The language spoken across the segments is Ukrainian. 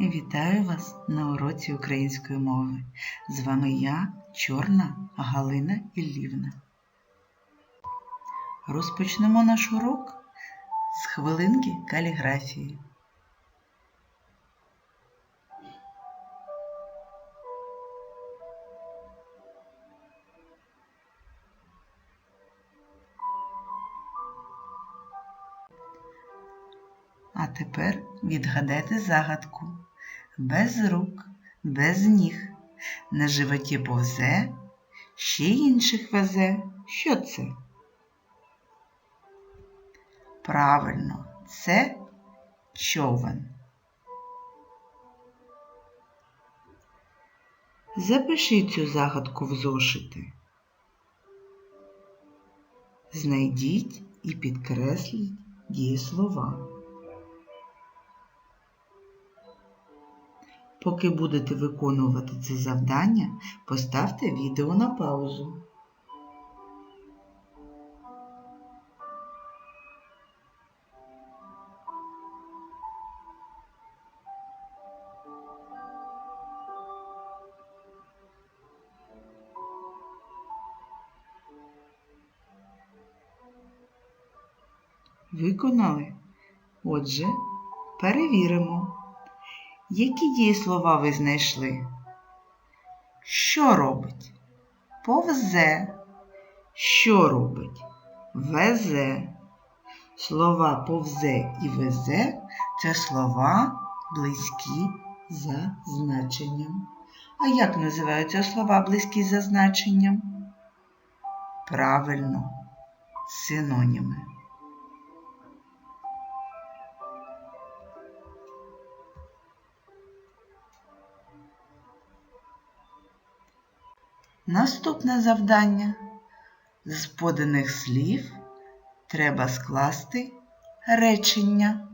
Вітаю вас на уроці української мови. З вами я, Чорна Галина Іллівна. Розпочнемо наш урок з хвилинки каліграфії. А тепер відгадайте загадку. Без рук, без ніг, на животі повзе, ще інших везе. Що це? Правильно, це човен. Запишіть цю загадку в зошити. Знайдіть і підкресліть дієслова. Поки будете виконувати це завдання, поставте відео на паузу. Виконали? Отже, перевіримо. Які дієслова ви знайшли? Що робить? Повзе. Що робить? Везе. Слова повзе і везе це слова близькі за значенням. А як називаються слова близькі за значенням? Правильно, синоніми. Наступне завдання. З поданих слів треба скласти речення.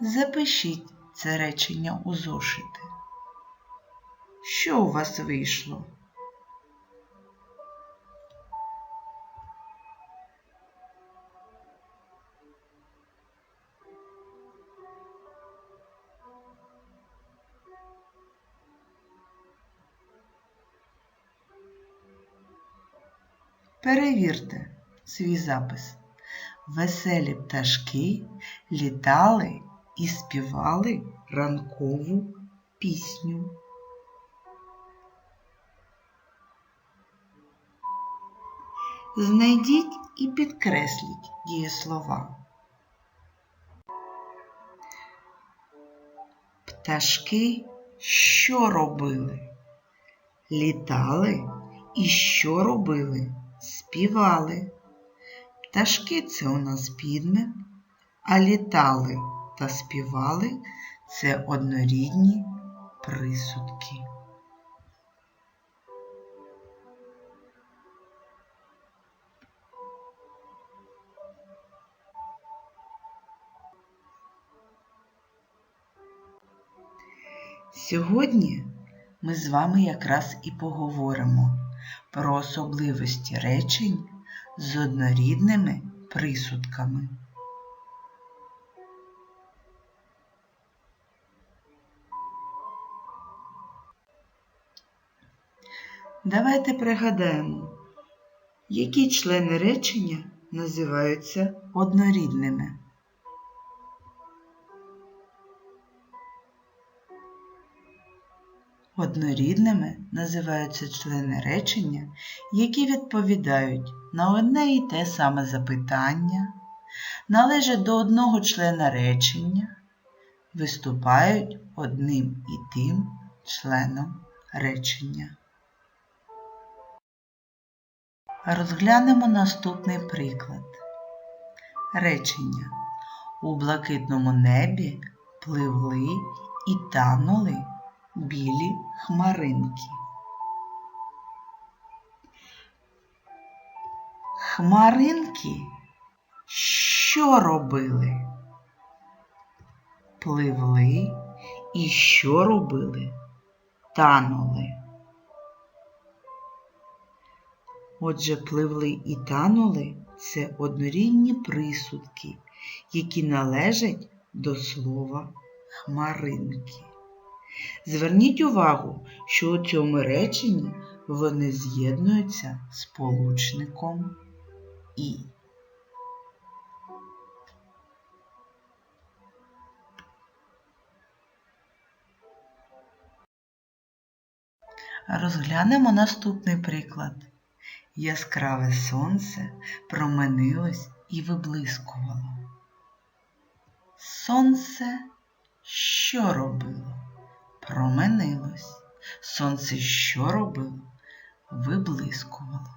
Запишіть це речення у зошити. Що у вас вийшло? Перевірте свій запис. Веселі пташки літали і співали ранкову пісню. Знайдіть і підкресліть дієслова. Пташки що робили? Літали і що робили? Співали. Пташки це у нас підмет, а літали та співали це однорідні присудки. Сьогодні ми з вами якраз і поговоримо про особливості речень з однорідними присудками. Давайте пригадаємо, які члени речення називаються однорідними. Однорідними називаються члени речення, які відповідають на одне і те саме запитання, належать до одного члена речення, виступають одним і тим членом речення. Розглянемо наступний приклад. Речення у блакитному небі пливли і танули білі хмаринки. Хмаринки що робили? Пливли і що робили? танули. Отже, пливли і танули це однорідні присудки, які належать до слова хмаринки. Зверніть увагу, що у цьому реченні вони з'єднуються сполучником І. Розглянемо наступний приклад. Яскраве сонце променилось і виблискувало. Сонце що робило? Променилось. Сонце що робило? Виблискувало.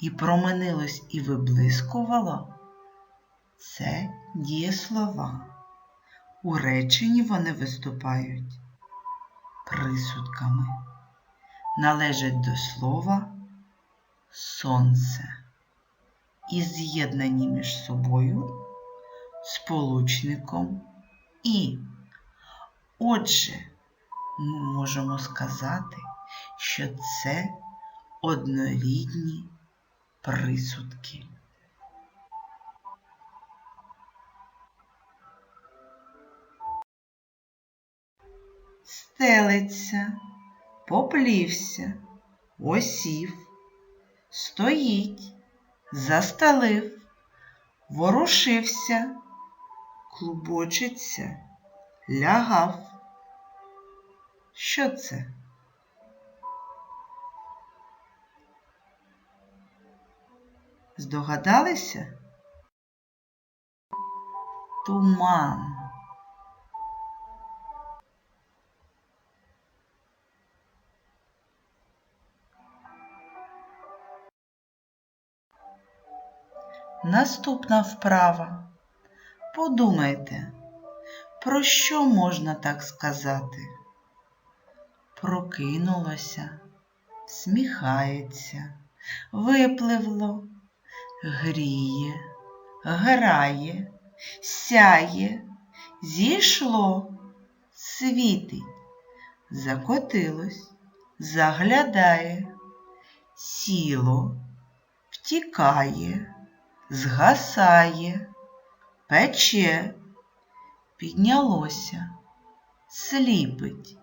І променилось і виблискувало це дієслова. У реченні вони виступають присудками належать до слова сонце і з'єднані між собою сполучником І. Отже, ми можемо сказати, що це однорідні присудки. Стелиться поплівся, осів, стоїть, застелив, ворушився, клубочиться, лягав. Що це? Здогадалися? Туман. Наступна вправа. Подумайте, про що можна так сказати? Прокинулося, сміхається, випливло, гріє, грає, сяє, зійшло, світить, закотилось, заглядає, сіло, втікає згасає, пече, піднялося, сліпить,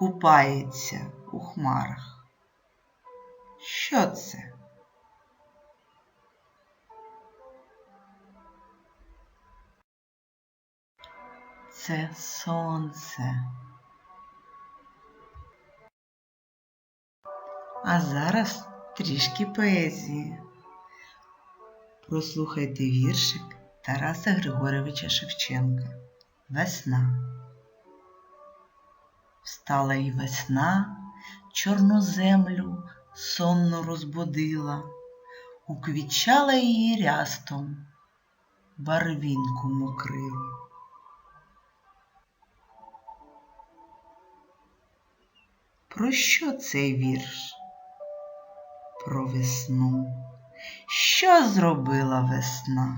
купається у хмарах. Що це? Це сонце. А зараз трішки поезії. Прослухайте віршик Тараса Григоровича Шевченка. Весна. Встала й весна, чорну землю сонно розбудила, уквічала її рястом, барвінку мокрила. Про що цей вірш? Про весну. Що зробила весна?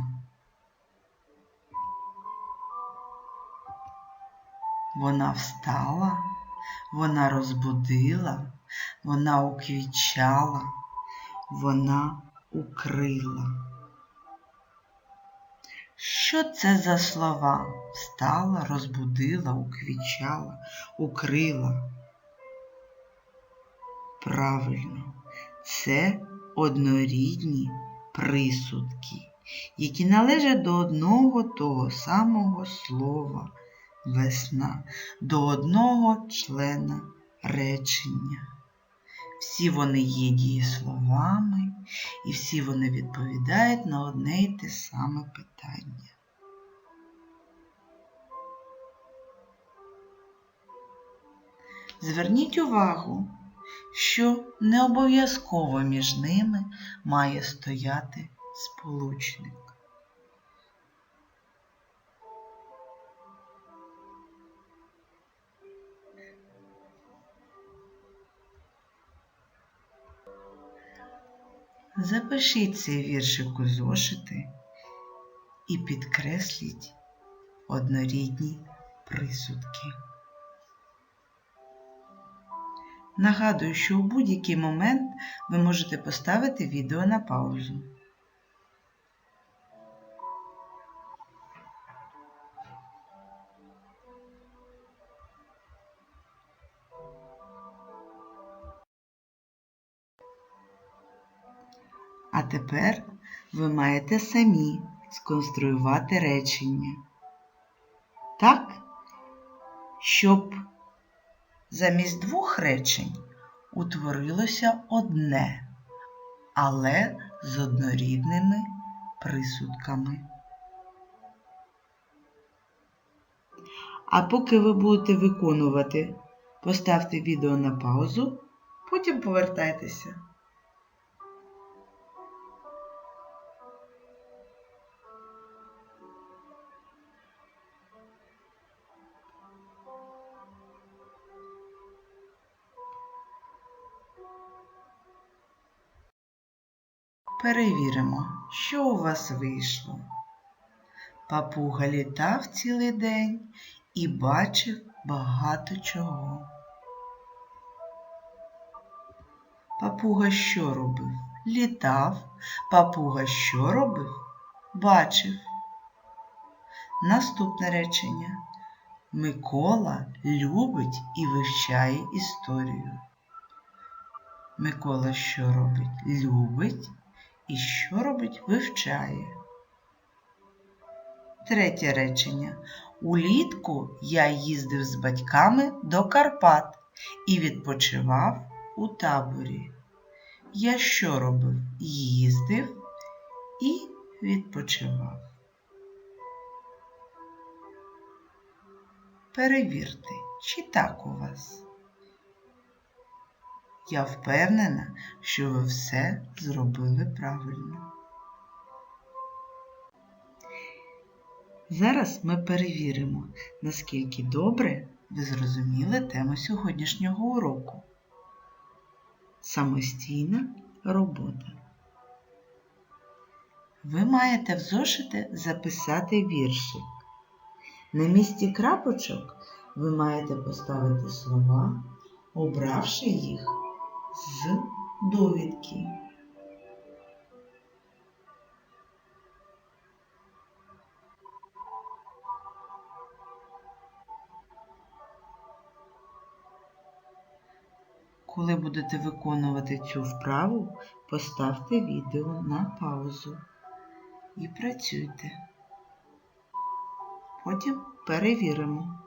Вона встала, вона розбудила, вона уквічала, вона укрила. Що це за слова? Встала, розбудила, уквічала, укрила? Правильно, це однорідні присудки, які належать до одного того самого слова весна, до одного члена речення. Всі вони є дієсловами, і всі вони відповідають на одне й те саме питання. Зверніть увагу, що не обов'язково між ними має стояти сполучник. Запишіть цей віршик у зошити і підкресліть однорідні присудки. Нагадую, що у будь-який момент ви можете поставити відео на паузу. Тепер ви маєте самі сконструювати речення. Так, щоб замість двох речень утворилося одне, але з однорідними присудками. А поки ви будете виконувати, поставте відео на паузу, потім повертайтеся. Перевіримо, що у вас вийшло. Папуга літав цілий день і бачив багато чого. Папуга що робив? Літав. Папуга що робив? Бачив. Наступне речення. Микола любить і вивчає історію. Микола що робить? Любить і що робить? Вивчає. Третє речення. Улітку я їздив з батьками до Карпат і відпочивав у таборі. Я що робив? Їздив і відпочивав. Перевірте, чи так у вас. Я впевнена, що ви все зробили правильно. Зараз ми перевіримо, наскільки добре ви зрозуміли тему сьогоднішнього уроку. Самостійна робота. Ви маєте в зошити записати віршик. На місці крапочок ви маєте поставити слова, обравши їх з довідки. Коли будете виконувати цю вправу, поставте відео на паузу і працюйте. Потім перевіримо.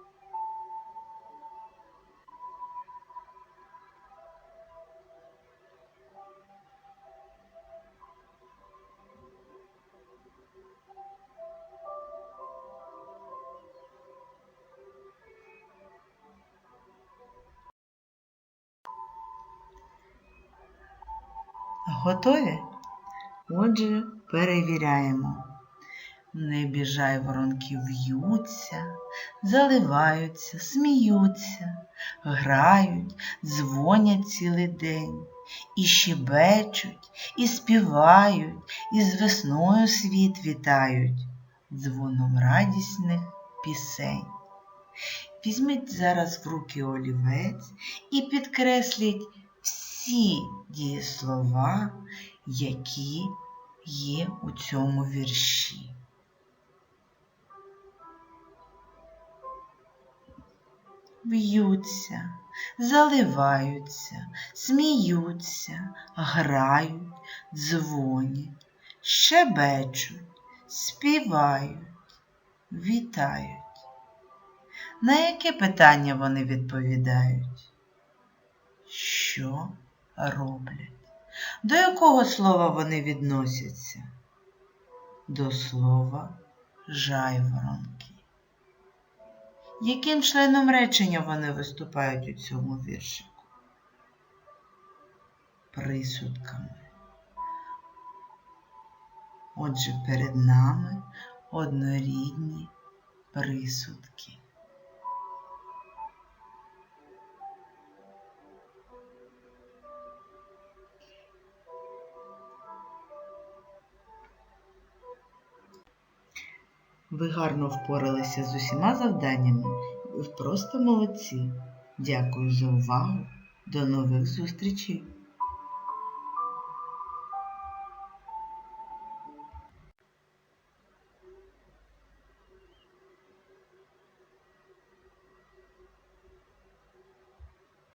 Готові? Отже, перевіряємо. В небі жайворонки в'ються, заливаються, сміються, грають, дзвонять цілий день, і щебечуть, і співають, і з весною світ вітають, дзвоном радісних пісень. Візьміть зараз в руки олівець і підкресліть всі дієслова, які є у цьому вірші. В'ються, заливаються, сміються, грають, дзвонять, щебечуть, співають, вітають. На яке питання вони відповідають? Що роблять? До якого слова вони відносяться? До слова жайворонки. Яким членом речення вони виступають у цьому віршику? Присудками. Отже, перед нами однорідні присудки. Ви гарно впоралися з усіма завданнями. Ви просто молодці. Дякую за увагу. До нових зустрічей!